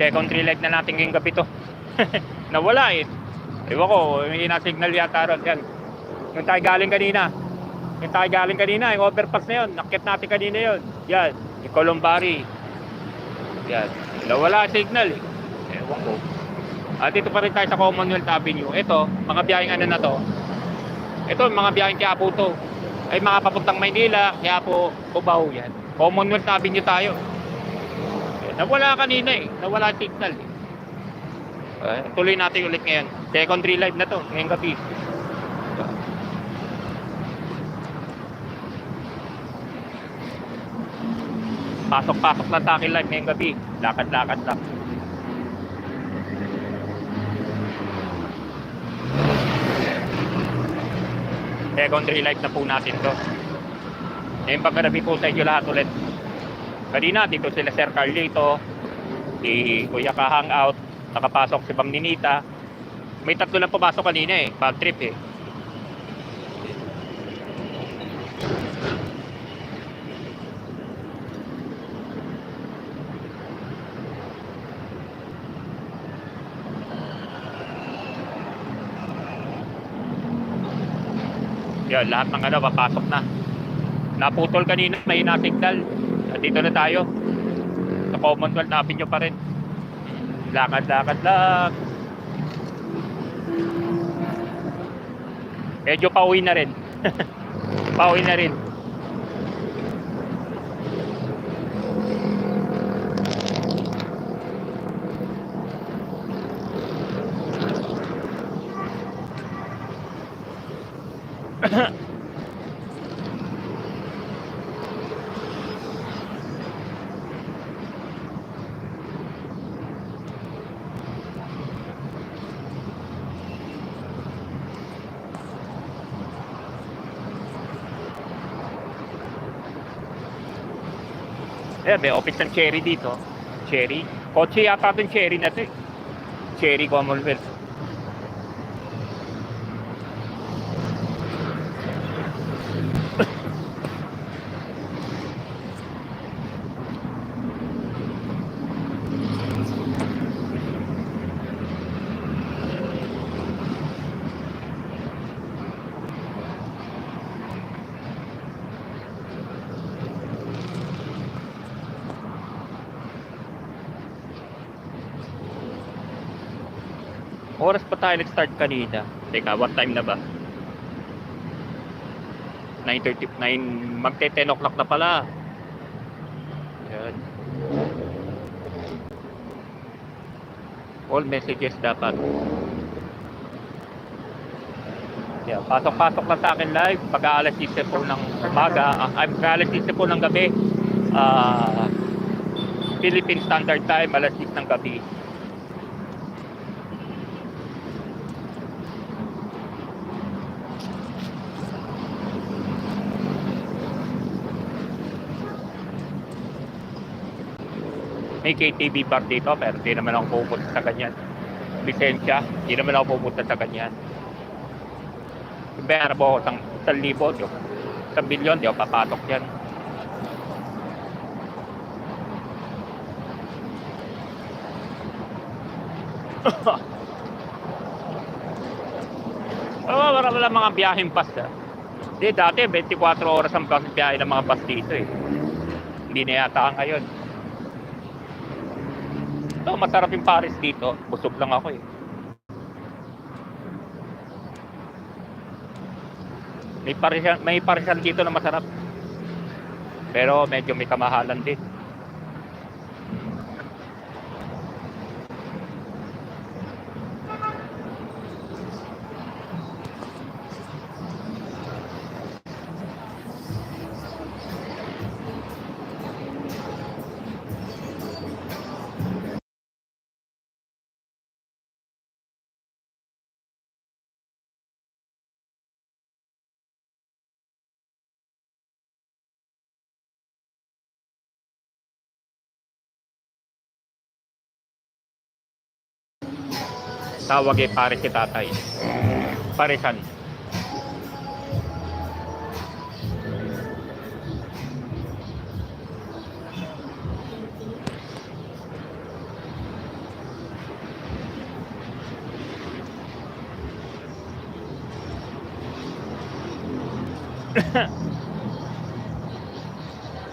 Second tree light na natin ngayong gabi to. Nawala eh. Ewan ko, may na-signal yata ron. Yan. Yung tayo galing kanina. Yung tayo galing kanina, yung overpass na yun. Nakit natin kanina yun. Yan. Yung Columbari. Yan. Nawala signal eh. Ewan ko. At dito pa rin tayo sa Commonwealth Avenue. Ito, mga biyaheng ano na to. Ito, mga biyaheng Quiapo to. Ay mga papuntang Maynila, Quiapo, Cubao yan. Commonwealth Avenue tayo. Nawala kanina eh. Nawala signal eh. Eh, tuloy natin ulit ngayon. Second tree live na to, ngayong gabi. Pasok-pasok lang sa akin live ngayong gabi. Lakad-lakad lang. Second tree live na po natin to. Ngayon pagkarabi po sa inyo lahat ulit. Kanina dito sila Sir Carlito, si Kuya ka hangout, nakapasok si Bang Ninita. May tatlo lang pumasok kanina eh, bag trip eh. Yan, lahat ng ano, papasok na. Naputol kanina, may na-signal. At dito na tayo. Sa Commonwealth Avenue pa rin. Lakad-lakad lang. Medyo pauwi na rin. pauwi na rin. Eh, may office ng Cherry dito. Cherry. Kotse yata itong Cherry na to eh. Cherry Commonwealth. Oras pa tayo nag-start kanina. Teka, what time na ba? 9.39, magte 10 o'clock na pala. Yan. All messages dapat. Yeah, pasok-pasok lang sa akin live pag alas 10 po ng umaga, ah, ay pag alas 10 po ng gabi. Ah, Philippine Standard Time, alas 10 ng gabi. May KTV bar dito pero di naman ako pupunta sa ganyan lisensya di naman ako pupunta sa ganyan bayar po ako sa, sa libo ako- sa bilyon di ako papatok yan Oh, wala wala mga biyaheng bus ah. Di dati 24 oras ang biyahe ng mga bus dito eh. Hindi na yata ngayon. Masarap yung Paris dito. Busog lang ako eh. May parisan, may parisan dito na masarap. Pero medyo may kamahalan din. tawag ay pare si tatay. Paresan.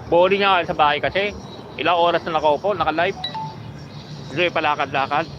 Boring nga sa bahay kasi. Ilang oras na nakaupo, naka-live. Hindi palakad-lakad.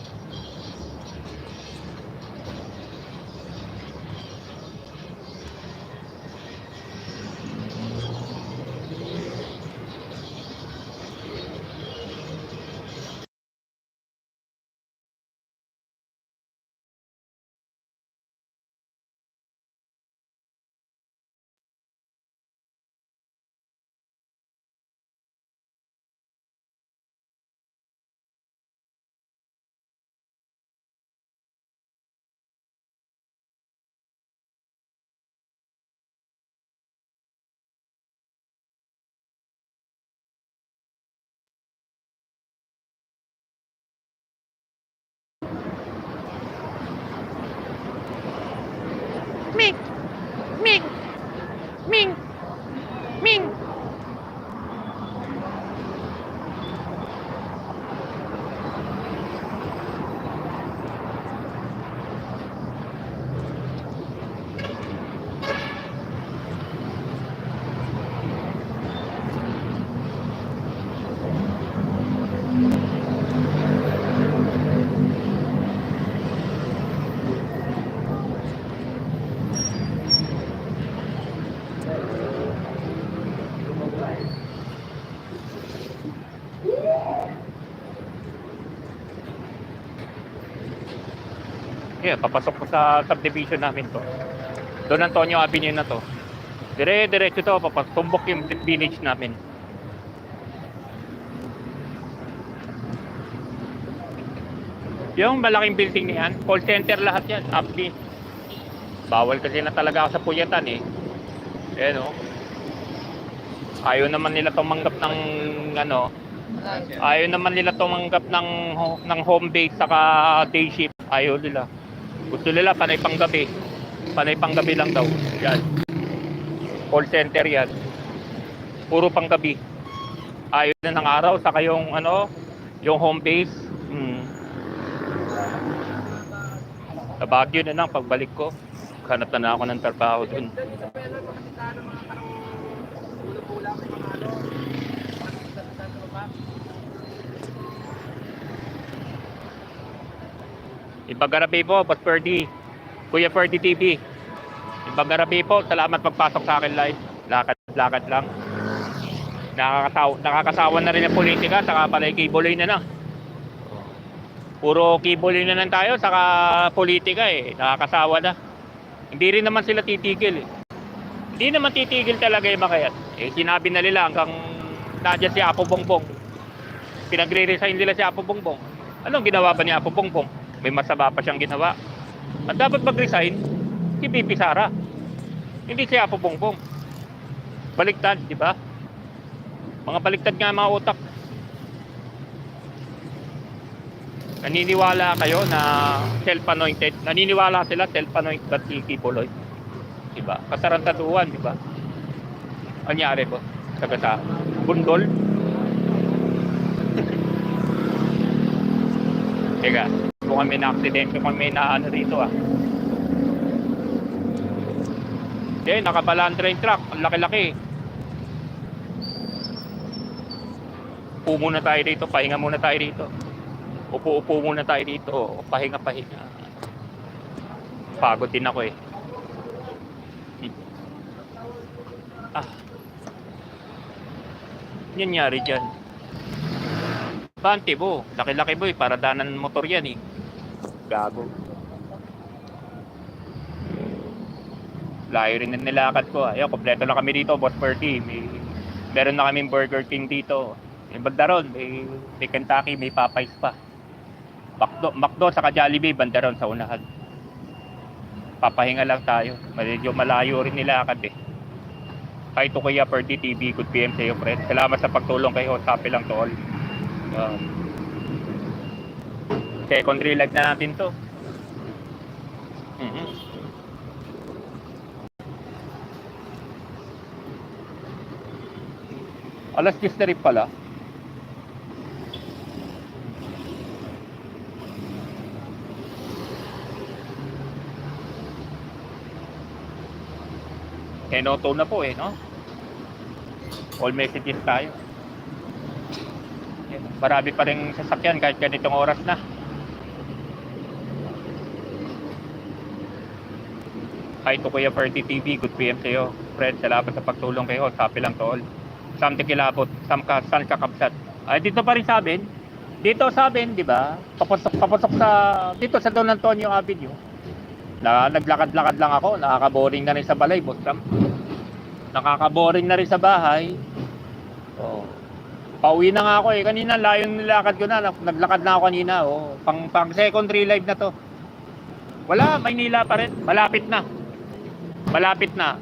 Yeah, papasok ko sa subdivision namin to. Don Antonio Avenue na to. Dire-diretso to, papasok. Tumbok yung village namin. Yung malaking building na yan, call center lahat yan, Appli. Bawal kasi na talaga ako sa puyatan eh. Ayan o. Ayaw naman nila tumanggap ng ano, ayaw naman nila tumanggap ng ng home base saka day shift. Ayaw nila. Gusto nila panay panggabi. Panay panggabi lang daw. Yan. Call center yan. Puro panggabi. Ayaw na ng araw saka yung ano, yung home base. Hmm. Sa Baguio na lang pagbalik ko. Hanap na, na ako ng trabaho dun. Ibagarabi po, Boss Ferdy. Kuya Ferdy TV. Ibagarabi po, salamat pagpasok sa akin live. Lakad-lakad lang. Nakakasawa, nakakasawa na rin ang politika, saka pala kibuloy na lang. Puro kibuloy na lang tayo, saka politika eh. Nakakasawa na. Hindi rin naman sila titigil eh. Hindi naman titigil talaga yung mga yan. Eh, sinabi na nila hanggang nadya si Apo Bongbong. Pinagre-resign nila si Apo Bongbong. Anong ginawa ba ni Apo Bongbong? May masama pa siyang ginawa. At dapat mag-resign si Pipi Sara. Hindi si Apo Bongbong. Baliktad, di ba? Mga baliktad nga mga utak. Naniniwala kayo na self-anointed. Naniniwala sila self-anointed at kikipuloy. Di ba? Kasarantaduhan, di ba? Anyari po? Taga sa bundol. Teka, kami na aksidente, kami na ano rito ah. Eh, nakabalan train truck. Ang laki-laki. Upo muna tayo dito. Pahinga muna tayo dito. Upo-upo muna tayo dito. Pahinga-pahinga. Pagod din ako eh. Ah. Yan nyari dyan. Bante bo. Laki-laki boy. Para danan motor yan eh. Gago. Layo rin ang nilakad ko. Ayun, kompleto na kami dito, Boss Bertie. May, meron na kaming Burger King dito. May Bandaron, may, may Kentucky, may Popeyes pa. McDo, McDo saka Jollibee, Bandaron sa unahan. Papahinga lang tayo. Medyo malayo rin nilakad eh. Hi to Kuya Perdi TV, good PM sa iyo, friend. Salamat sa pagtulong kay Host Happy lang to all. Um, secondary live na natin to. Mhm. Alas 10 na rin pala. Enoto na po eh, no? All messages tayo. Marami pa rin sasakyan kahit ganitong oras na. Hi to Kuya Ferdy TV, good PM sa iyo. Fred, salamat sa pagtulong kayo. Sabi lang to all. Sam tikilabot, sam ka, san kakabsat. Ay, dito pa rin sa amin. Dito sa di ba? Papasok, papasok sa, dito sa Don Antonio Avenue. Na, naglakad-lakad lang ako, nakaka-boring na rin sa balay, boss Sam. Nakaka-boring na rin sa bahay. Oh. Pauwi na nga ako eh. Kanina, layong nilakad ko na. Naglakad na ako kanina. Oh. Pang, pang secondary live na to. Wala, Maynila pa rin. Malapit na. Malapit na.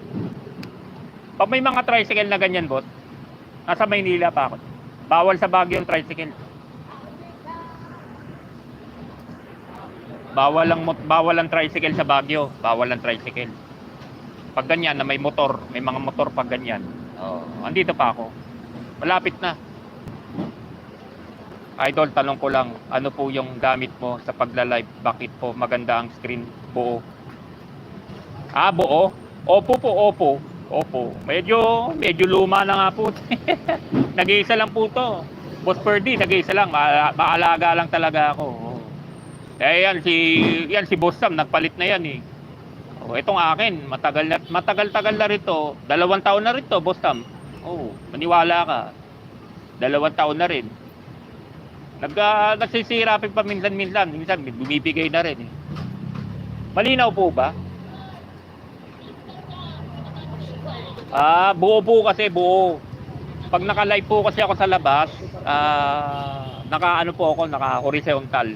Pag may mga tricycle na ganyan, boss, nasa Maynila pa ako. Bawal sa Baguio yung tricycle. Bawal ang bawal ang tricycle sa Baguio, bawal ang tricycle. Pag ganyan na may motor, may mga motor pag ganyan. Oh, andito pa ako. Malapit na. Idol, tanong ko lang, ano po yung gamit mo sa pagla-live? Bakit po maganda ang screen buo? Ah, buo? Opo po, opo. Opo. Medyo, medyo luma na nga po. nag-iisa lang po to. Boss Ferdy, nag-iisa lang. Maala- maalaga lang talaga ako. Eh, yan si, yan si Boss Sam, nagpalit na yan eh. Oh, itong akin, matagal na, matagal-tagal na rito. Dalawang taon na rito, Boss Sam. Oh, maniwala ka. Dalawang taon na rin. Nag, uh, nagsisira pa minsan-minsan. Minsan, bumibigay na rin eh. Malinaw po ba? Ah, buo po kasi buo. Pag naka-live po kasi ako sa labas, ah, naka ano po ako, naka horizontal.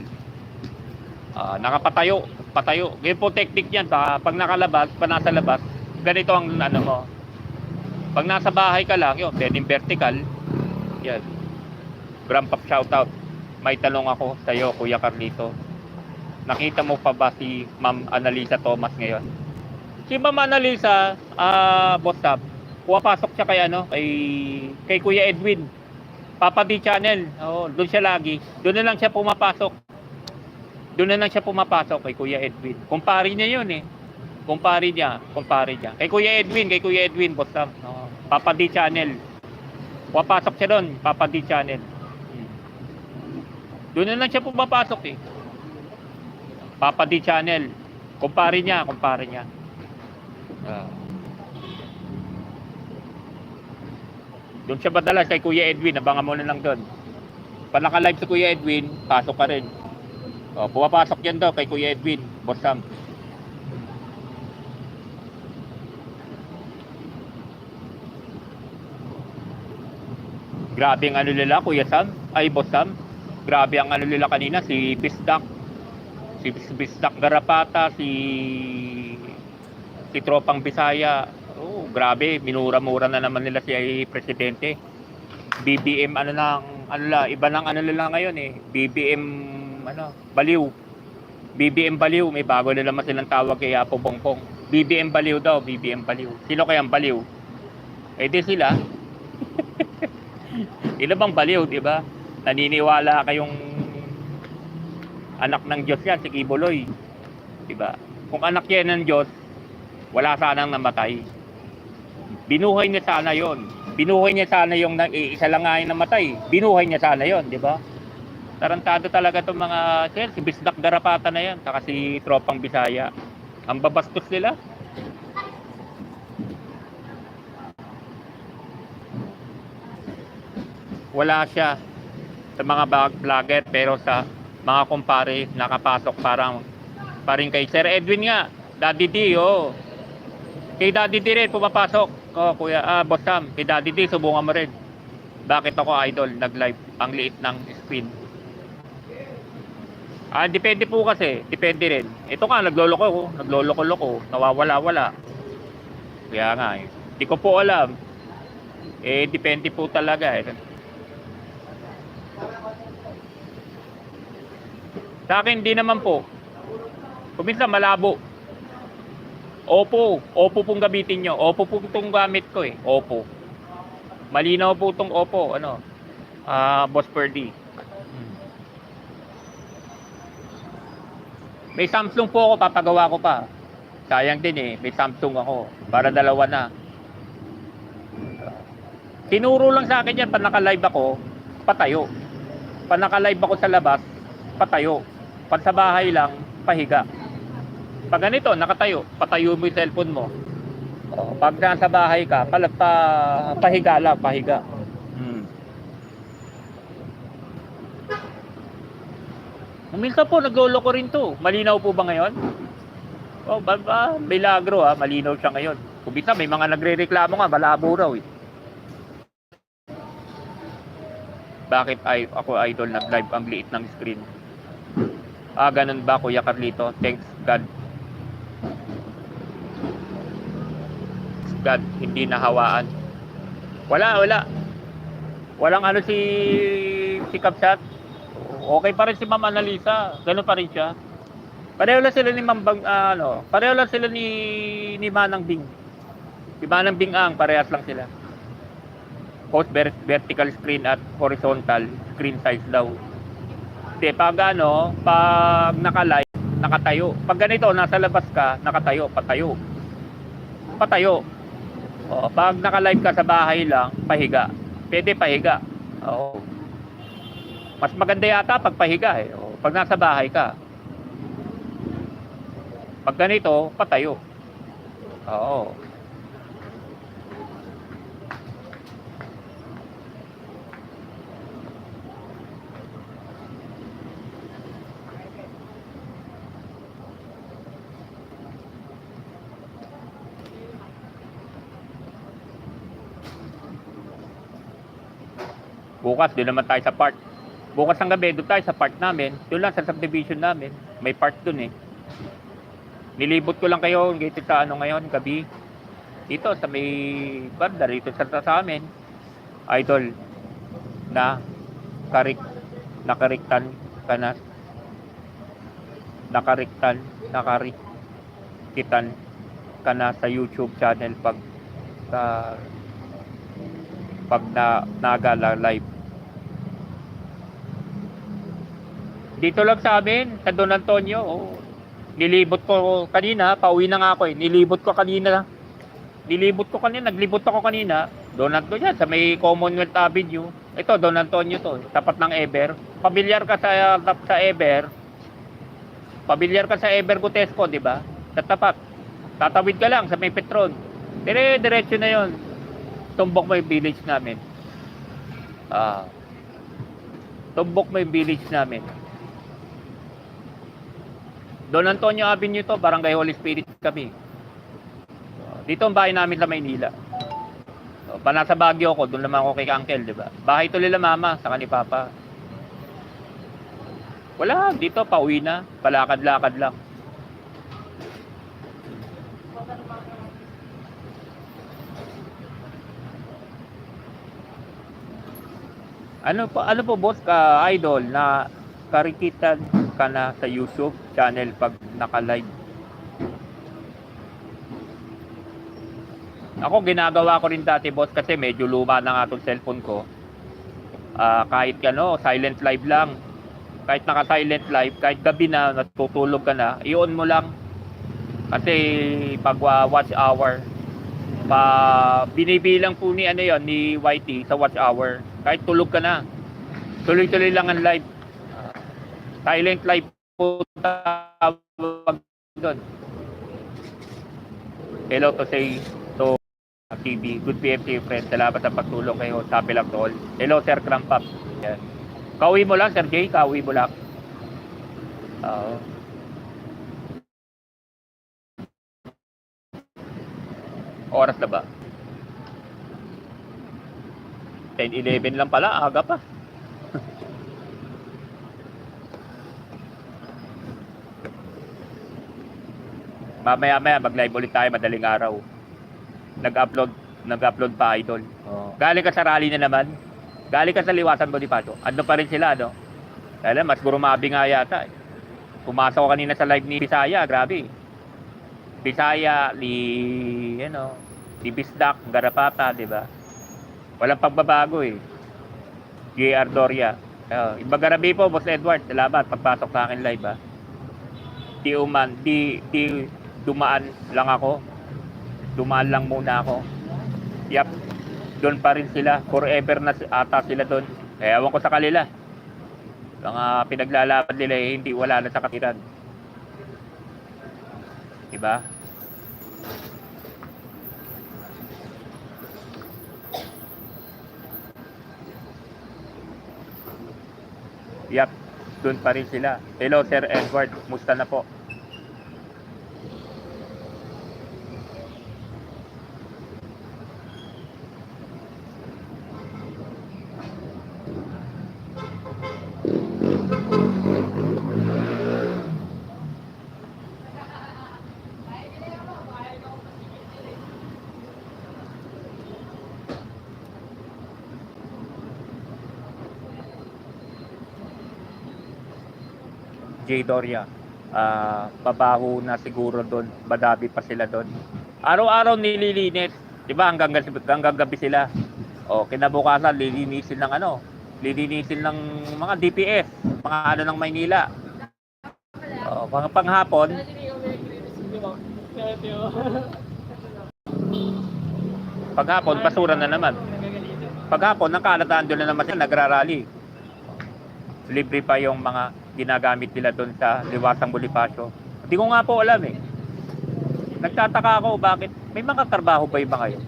Ah, nakapatayo, patayo. Ganyan po technique niyan. Pa, pag nakalabas, pa nasa labas, ganito ang ano mo. Pag nasa bahay ka lang, yun, pwedeng vertical. Yan. Grand Pop shoutout. May tanong ako sa iyo, Kuya Carlito. Nakita mo pa ba si Ma'am Annalisa Thomas ngayon? Si Ma'am Annalisa, ah, boss tab, pumapasok siya kay ano, kay, kay Kuya Edwin. Papa D channel. Oo, doon siya lagi. Doon na lang siya pumapasok. Doon na lang siya pumapasok kay Kuya Edwin. Kumpare niya 'yun eh. Kumpare niya, kumpare niya. Kay Kuya Edwin, kay Kuya Edwin, boss tab. Oo. Papa D channel. Pumapasok siya doon, Papa D channel. Doon na lang siya pumapasok eh. Papa D channel. Kumpare niya, kumpare niya. Ah. Doon siya madalas kay Kuya Edwin, abangan mo na lang doon. Pag naka-live si Kuya Edwin, pasok ka rin. O, pumapasok yan daw kay Kuya Edwin, Boss Sam. Grabe ang ano nila, Kuya Sam. Ay, Boss Sam. Grabe ang ano nila kanina, si Bisdak. Si Bisdak Garapata, si si Tropang Bisaya. Grabe, minura-mura na naman nila si presidente. BBM ano nang ano la, iba nang ano nila ngayon eh. BBM ano, Baliw. BBM Baliw, may bago na naman silang tawag kay Apo Bongpong. BBM Baliw daw, BBM Baliw. Sino kaya ang Baliw? Eh di sila. Sila bang baliw, di ba? Naniniwala kayong anak ng Diyos yan, si Kibuloy. Di ba? Kung anak yan ng Diyos, wala sanang namatay. Binuhay niya sana yon. Binuhay niya sana yung nang isa lang nga yung namatay. Binuhay niya sana yon, di ba? Tarantado talaga itong mga sir, si Bisdak Garapata na yan, saka si Tropang Bisaya. Ang babastos nila. Wala siya sa mga bag vlogger pero sa mga kumpare nakapasok parang paring kay Sir Edwin nga Daddy D oh. kay Daddy D rin pumapasok oh kuya ah boss Sam kay Daddy D subukan mo rin. Bakit ako idol? Nag live ang liit ng screen. Ah depende po kasi. Depende rin. Ito nga nagloloko ko nagloloko-loko. Nawawala-wala. Kaya nga eh. Ko po alam. Eh depende po talaga eh. Sa akin, di naman po. Kuminsan malabo. Opo. Opo pong gamitin nyo. Opo po itong gamit ko eh. Opo. Malinaw po itong Opo. Ano? Ah, Boss Purdy. May Samsung po ako, papagawa ko pa. Sayang din eh, may Samsung ako. Para dalawa na. Tinuro lang sa akin yan, pag naka-live ako, patayo. Pag naka-live ako sa labas, patayo. Pag sa bahay lang, pahiga. Pag ganito, nakatayo, patayo mo yung cellphone mo. O, pag nasa bahay ka, pala, pa, pahiga lang, pahiga. Hmm. Minsan po, nagloloko rin to. Malinaw po ba ngayon? Oh, ba, ba, milagro ha, malinaw siya ngayon. Kung minsan, may mga nagre-reklamo nga, malabo raw eh. Bakit ay ako idol nag-live ang liit ng screen? Ah, ganun ba Kuya Carlito? Thanks God. God, hindi nahawaan. Wala, wala. Walang ano si si Kapsat. Okay pa rin si Ma'am Annalisa. Ganun pa rin siya. Pareho lang sila ni Ma'am Bang, ah, ano, pareho lang sila ni ni Manang Bing. Si Manang Bing ang parehas lang sila. Both ver- vertical screen at horizontal screen size daw. Hindi, pag ano, pag naka-live, nakatayo. Pag ganito, nasa labas ka, nakatayo, patayo. Patayo. O, pag naka-live ka sa bahay lang, pahiga. Pwede pahiga. Oo. Mas maganda yata pag pahiga eh. O, pag nasa bahay ka. Pag ganito, patayo. Oo. Bukas, doon naman tayo sa park. Bukas ng gabi, doon tayo sa park namin. Doon lang sa subdivision namin. May park doon eh. Nilibot ko lang kayo dito sa ano ngayon, gabi. Dito sa may banda, dito sa, sa amin. Idol na karik nakariktan ka na nakariktan nakarikitan ka na sa YouTube channel pag sa pag na nagala live. Dito lang sa amin, sa Don Antonio. Oh. Nilibot ko kanina, pauwi na nga ako eh. Nilibot ko kanina. Nilibot ko kanina, naglibot ako kanina. Don Antonio, sa may Commonwealth Avenue. Ito, Don Antonio to, tapat ng Ever. Pamilyar ka sa, sa Ever. Pamilyar ka sa Ever Gutesco, di ba? Sa tapat. Tatawid ka lang sa may Petron. Dire diretso na 'yon. Tumbok mo yung village namin. Ah. Tumbok mo yung village namin. Don Antonio Avenue to, Barangay Holy Spirit kami. Dito ang bahay namin sa Maynila. So, pa nasa Baguio ako, doon naman ako kay Uncle, di ba? Bahay to nila mama, sa ni Papa. Wala, dito pauwi na, palakad-lakad lang. Ano po, ano po boss ka idol na karikitan ka na sa YouTube channel pag naka-live? Ako ginagawa ko rin dati boss kasi medyo luma na nga tong cellphone ko. Ah, kahit ano, silent live lang. Kahit naka-silent live, kahit gabi na natutulog ka na, i-on mo lang. Kasi pag ah, watch hour, pa binibilang po ni ano yon ni YT sa watch hour. Kahit tulog ka na. Tuloy-tuloy lang ang live. Silent live po tawag doon. Hello to say to TV. Good PFT friend. Salamat sa pagtulong kayo sa Pilang Tol. Hello Sir Krampap. Yan. Kauwi mo lang Sir Jay. Kauwi mo lang. Oo. Oras na ba? 10-11 lang pala, aga pa. Mamaya maya mag-live ulit tayo madaling araw. Nag-upload, nag-upload pa idol. Oh. Galing ka sa rally na naman. Galing ka sa liwasan Bonifacio. Ano pa rin sila, no? Alam, mas gurumabi nga yata. Eh. Pumasok kanina sa live ni Bisaya, grabe. Bisaya, ni, ano, ni Bisdak, Garapata, di ba? Walang pagbabago eh. JR Doria. Oh, iba garabi po, Boss Edward. Salamat pagpasok sa akin live ha. Di uman, di, di dumaan lang ako. Dumaan lang muna ako. Yap. doon pa rin sila. Forever na ata sila doon. Eh, ewan ko sa kanila. Mga pinaglalaban nila eh, hindi wala na sa katiran. Diba? Yap, doon pa rin sila. Hello, Sir Edward. Musta na po? J. Doria. Ah, babaho na siguro doon. Badabi pa sila doon. Araw-araw nililinis. 'Di ba? Hanggang gabi, hanggang gabi sila. O kinabukasan lilinisin ng ano? Lilinisin ng mga DPS, mga ano ng Maynila. O, pang panghapon, paghapon basura na naman. Paghapon nakaalataan doon na naman sila nagrarally. Libre pa yung mga ginagamit nila doon sa Liwasang Bonifacio. Hindi ko nga po alam eh. Nagtataka ako bakit may mga trabaho ba yung mga yun?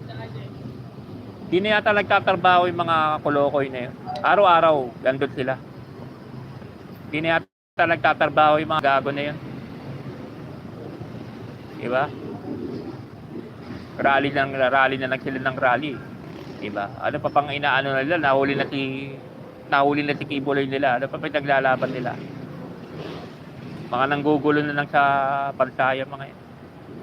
Hindi na yata nagtatrabaho yung mga kolokoy na yun. Araw-araw, gandun sila. Hindi na yata nagtatrabaho yung mga gago na yun. Diba? Rally lang, rally na lang sila ng rally. Diba? Ano pa pang inaano nila, nahuli na si nahuli na si Kibuloy nila. Ano pa pa naglalaban nila? Mga nanggugulo na lang sa pansaya mga yan.